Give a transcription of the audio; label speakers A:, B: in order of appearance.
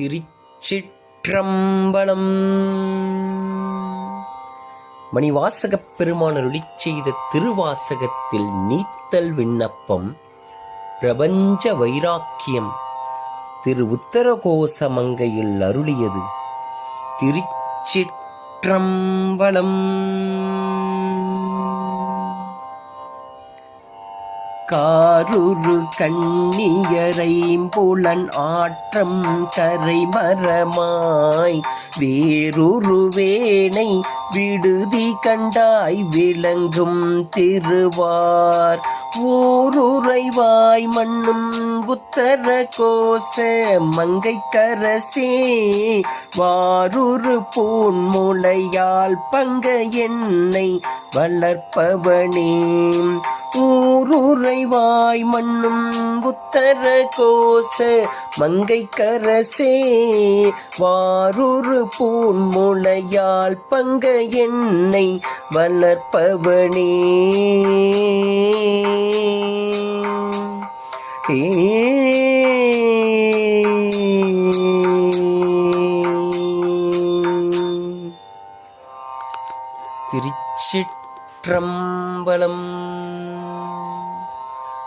A: திருச்சிற்றம்பலம். மணிவாசகப் பெருமான ஒளி செய்த திருவாசகத்தில் நீத்தல் விண்ணப்பம் பிரபஞ்ச வைராக்கியம் திரு உத்தரகோச மங்கையில் அருளியது. திருச்சிற்றம்பலம். காருரு கண்ணியரைம்புலன் ஆற்றம் கரைமரமாய் வேறொரு வேணை விடுதி கண்டாய் விளங்கும் திருவார். ஊருறைவாய் மண்ணும் உத்தர கோச மங்கை கரசே பூன் பூன்முளையால் பங்க என்னை வளர்ப்பவனே. ஊருரைவாய் மண்ணும் புத்தர கோச மங்கை கரசே வாரூறு பூன்முளையால் பங்க என்னை வளர்ப்பவனே. திருச்சிற்றம்பலம்